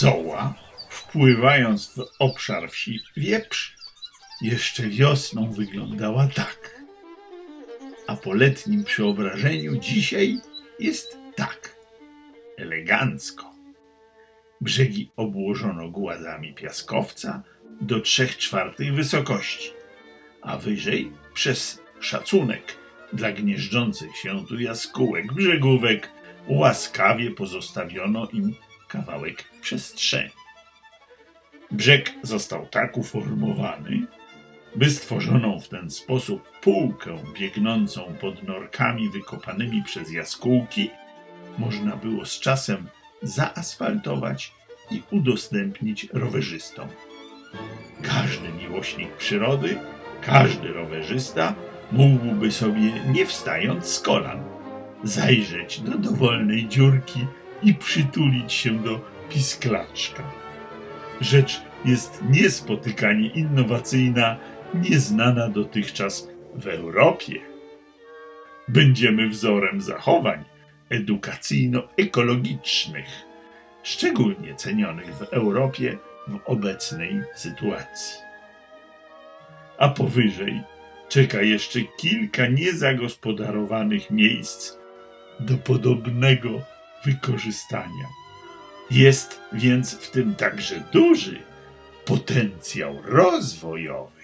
Soła, wpływając w obszar wsi Wieprz, jeszcze wiosną wyglądała tak. A po letnim przeobrażeniu dzisiaj jest tak. Elegancko. Brzegi obłożono głazami piaskowca do trzech czwartych wysokości, a wyżej przez szacunek dla gnieżdżących się tu jaskółek, brzegówek, łaskawie pozostawiono im kawałek przestrzeni. Brzeg został tak uformowany, by stworzoną w ten sposób półkę biegnącą pod norkami wykopanymi przez jaskółki można było z czasem zaasfaltować i udostępnić rowerzystom. Każdy miłośnik przyrody, każdy rowerzysta mógłby sobie, nie wstając z kolan, zajrzeć do dowolnej dziurki i przytulić się do pisklaczka. Rzecz jest niespotykanie innowacyjna, nieznana dotychczas w Europie. Będziemy wzorem zachowań edukacyjno-ekologicznych, szczególnie cenionych w Europie w obecnej sytuacji. A powyżej czeka jeszcze kilka niezagospodarowanych miejsc do podobnego wykorzystania. Jest więc w tym także duży potencjał rozwojowy.